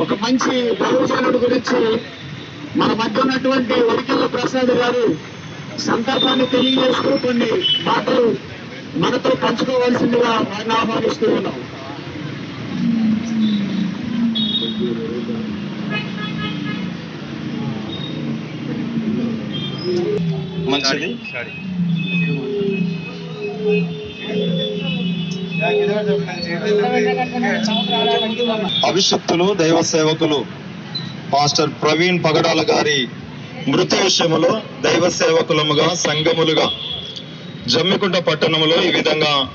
ఒక మంచి దైవజనుడు గురించి మన మధ్య ఉన్నటువంటి వరికల్ల ప్రసాద్ గారు సందర్భాన్ని తెలియజేస్తూ కొన్ని మాటలు మనతో పంచుకోవాల్సిందిగా వారిని ఆహ్వానిస్తూ ఉన్నాం. మంచిది అభిషక్తులు దైవ సేవకులు పాస్టర్ ప్రవీణ్ పగడాల గారి మృతి విషయములో దైవ సేవకులముగా సంఘములుగా జమ్మికుంట పట్టణంలో ఈ విధంగా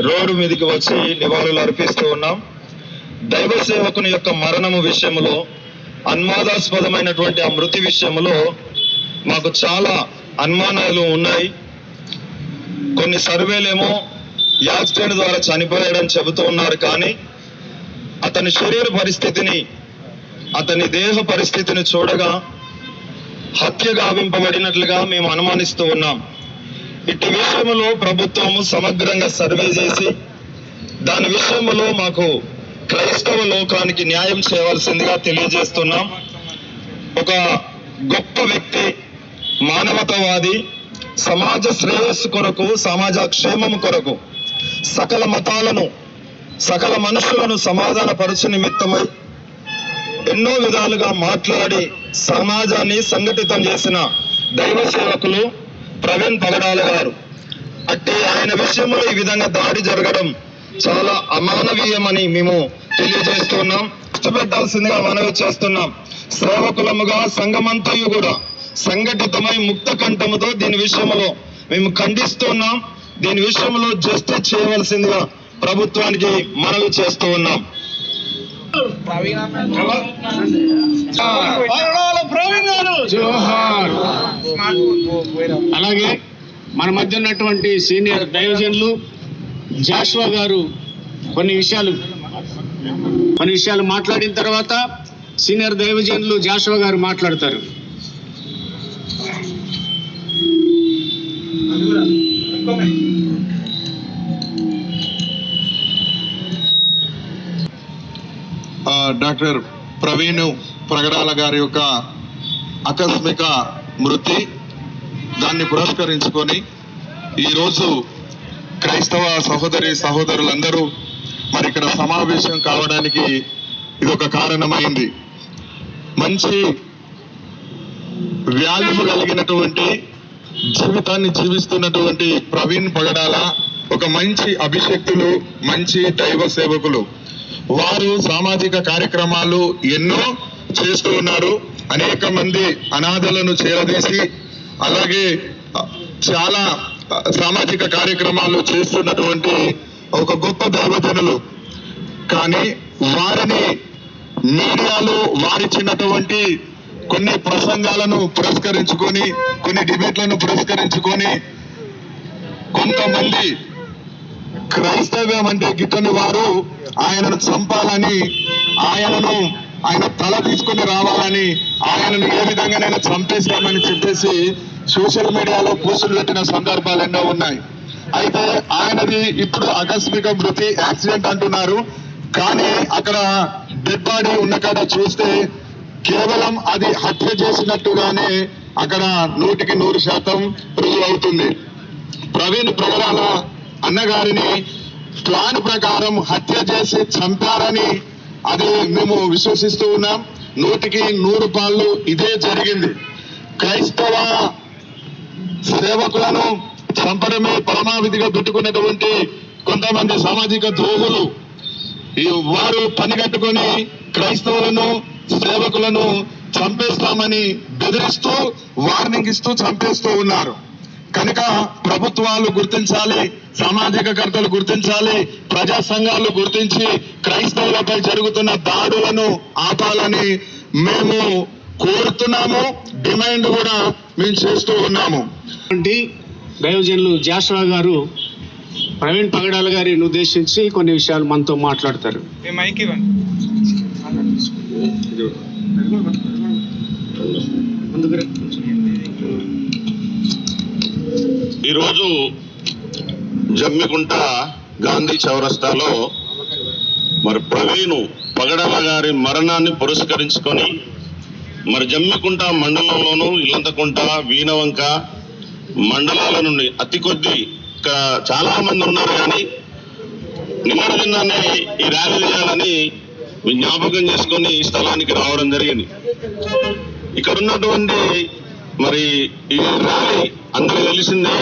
రోడ్డు మీదకి వచ్చి నివాళులు అర్పిస్తూ ఉన్నాం. దైవ సేవకుని యొక్క మరణము విషయంలో అన్మాదాస్పదమైనటువంటి ఆ మృతి విషయములో మాకు చాలా అనుమానాలు ఉన్నాయి. కొన్ని సర్వేలేమో యాక్సిడెంట్ ద్వారా చనిపోయాడని చెబుతూ ఉన్నారు కానీ అతని శరీర పరిస్థితిని అతని దేహ పరిస్థితిని చూడగా హత్య గావింపబడినట్లుగా మేము అనుమానిస్తూ ఉన్నాం. ఇటు విషయంలో ప్రభుత్వము సమగ్రంగా సర్వే చేసి దాని విషయంలో మాకు క్రైస్తవ లోకానికి న్యాయం చేయవలసిందిగా తెలియజేస్తున్నాం. ఒక గొప్ప వ్యక్తి మానవతావాది సమాజ శ్రేయస్సు కొరకు సమాజ క్షేమము కొరకు సకల మతాలను సకల మనుషులను సమాధాన పరచు నిమిత్తమై ఎన్నో విధాలుగా మాట్లాడి సమాజాన్ని సంఘటితం చేసిన దైవ సేవకులు ప్రవీణ్ పగడాల గారు. అంటే ఆయన విషయంలో ఈ విధంగా దాడి జరగడం చాలా అమానవీయమని మేము తెలియజేస్తున్నాం కష్టపెట్టాల్సిందిగా మనవి చేస్తున్నాం. సేవకులముగా సంఘమంతయు కూడా సంఘటితమై ముక్త కంఠముతో దీని విషయంలో మేము ఖండిస్తున్నాం దీని విషయంలో జస్టిస్ చేయవలసిందిగా ప్రభుత్వానికి మనవి చేస్తూ ఉన్నాం. జోహార్. అలాగే మన మధ్య ఉన్నటువంటి సీనియర్ దైవజనులు జాషువా గారు కొన్ని విషయాలు కొన్ని విషయాలు మాట్లాడిన తర్వాత సీనియర్ దైవజనులు జాషువా గారు మాట్లాడతారు. డాక్టర్ ప్రవీణ్ ప్రగడాల గారి యొక్క ఆకస్మిక మృతి దాన్ని పురస్కరించుకొని ఈరోజు క్రైస్తవ సహోదరి సహోదరులందరూ మరి ఇక్కడ సమావేశం కావడానికి ఇది ఒక కారణమైంది. మంచి వాల్యూ కలిగినటువంటి జీవితాన్ని జీవిస్తున్నటువంటి ప్రవీణ్ పగడాల ఒక మంచి అభిషక్తులు మంచి దైవ సేవకులు. వారు సామాజిక కార్యక్రమాలు ఎన్నో చేస్తూ ఉన్నారు. అనేక మంది అనాథలను చేరదీసి అలాగే చాలా సామాజిక కార్యక్రమాలు చేస్తున్నటువంటి ఒక గొప్ప దైవజనులు. కానీ వారిని మీడియాలో వారిచ్చినటువంటి కొన్ని ప్రసంగాలను పురస్కరించుకొని కొన్ని డిబేట్లను పురస్కరించుకొని కొంతమంది క్రైస్తవ్యం అంటే గిట్టని వారు ఆయనను చంపాలని ఆయనను ఆయన తల తీసుకొని రావాలని ఆయనను ఏ విధంగానైనా చంపేస్తామని చెప్పేసి సోషల్ మీడియాలో పోస్టులు పెట్టిన సందర్భాలు ఎన్నో ఉన్నాయి. అయితే ఆయనది ఇప్పుడు ఆకస్మిక మృతి యాక్సిడెంట్ అంటున్నారు. కానీ అక్కడ డెడ్ బాడీ ఉన్న కాడ చూస్తే కేవలం అది హత్య చేసినట్టుగానే అక్కడ నూటికి నూరు శాతం రుజువు అవుతుంది. ప్రవీణ్ ప్రవరాల అన్నగారిని ప్లాన్ ప్రకారం హత్య చేసి చంపారని అది మేము విశ్వసిస్తూ ఉన్నాం. నూటికి నూరు పాళ్ళు ఇదే జరిగింది. క్రైస్తవ సేవకులను చంపడమే పరమావిధిగా పెట్టుకున్నటువంటి కొంతమంది సామాజిక ద్రోహులు. వారు పని కట్టుకొని క్రైస్తవులను సేవకులను చంపేస్తామని బెదిరిస్తూ వార్నింగ్ ఇస్తూ చంపేస్తూ ఉన్నారు. కనుక ప్రభుత్వాలు గుర్తించాలి సామాజిక కర్తలు గుర్తించాలి ప్రజా సంఘాలు గుర్తించి క్రైస్తవులపై జరుగుతున్న దాడులను ఆపాలని మేము కోరుతున్నాము డిమాండ్ కూడా మేము చేస్తూ ఉన్నాము. వంటి దైవజనులు జాషువా గారు ప్రవీణ్ పగడాల గారిని ఉద్దేశించి కొన్ని విషయాలు మనతో మాట్లాడతారు. ముందుకు. ఈరోజు జమ్మికుంట గాంధీ చౌరస్తాలో మరి ప్రవీణు పగడల గారి మరణాన్ని పురస్కరించుకొని మరి జమ్మికుంట మండలంలోను ఇల్లంతకుంట వీణవంక మండలాల నుండి అతి కొద్ది చాలా మంది ఉన్నారు కానీ నిన్నటి ఈ ర్యాలీ చేయాలని జ్ఞాపకం చేసుకొని ఈ స్థలానికి రావడం జరిగింది. ఇక్కడ ఉన్నటువంటి మరి ఈ ర్యాలీ అందరికి తెలిసిందే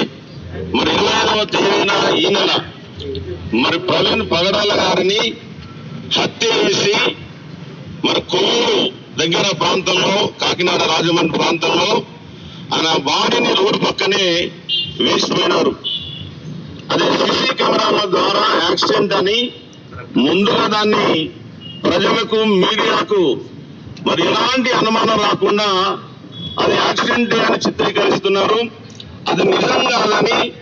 మరి ఇరవై ఐదవ తేదీన ఈ నెల మరి ప్రవీణ్ పగడాల గారిని హత్య చేసి మరి కొల్లూరు దగ్గర ప్రాంతంలో కాకినాడ రాజమండ్రి ప్రాంతంలో ఆయన బాడీని రోడ్డు పక్కనే వేసిపోయినారు. అదే సీసీ కెమెరాల ద్వారా యాక్సిడెంట్ అని ముందుగా దాన్ని ప్రజలకు మీడియాకు మరి ఎలాంటి అనుమానం రాకుండా అది యాక్సిడెంట్ అని చిత్రీకరిస్తున్నారు. అది నిజం కాదని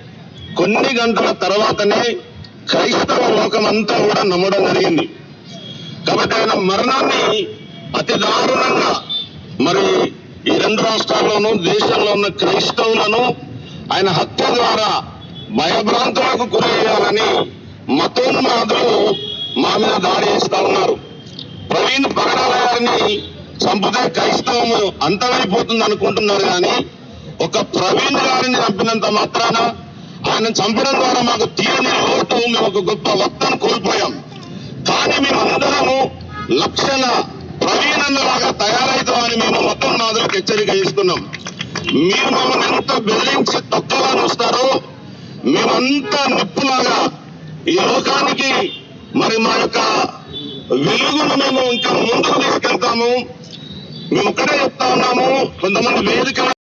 కొన్ని గంటల తర్వాతనే క్రైస్తవ లోకం అంతా కూడా నమ్మడం జరిగింది. కాబట్టి ఆయన మరణాన్ని అతి దారుణంగా మరి ఈ రెండు రాష్ట్రాల్లోనూ దేశంలో ఉన్న క్రైస్తవులను ఆయన హత్య ద్వారా భయభ్రాంతులకు గురయ్యాలని మతోన్మాదులు మా మీద దాడి చేస్తా ఉన్నారు. ప్రవీణ్ పగడాల గారిని చంపితే క్రైస్తవము అంతమైపోతుంది అనుకుంటున్నారు కానీ ఒక ప్రవీణ్ గారిని చంపినంత మాత్రాన ఆయన చంపడం ద్వారా మాకు తీరని ఓటు మేము ఒక గొప్ప వక్తను కోల్పోయాం. కానీ మేమందరము లక్షల ప్రవీణన్నలాగా తయారవుతామని మేము మొత్తం నాదులకు హెచ్చరిక ఇస్తున్నాం మీరు మమ్మల్ని ఎంత బెదిరించి తొక్కలాని వస్తారో మేమంతా నిప్పులాగా ఈ లోకానికి మరి మా యొక్క వెలుగును మేము ఇంకా ముందుకు తీసుకెళ్తాము. మేము ఒక్కటే చెప్తా ఉన్నాము. కొంతమంది వేదిక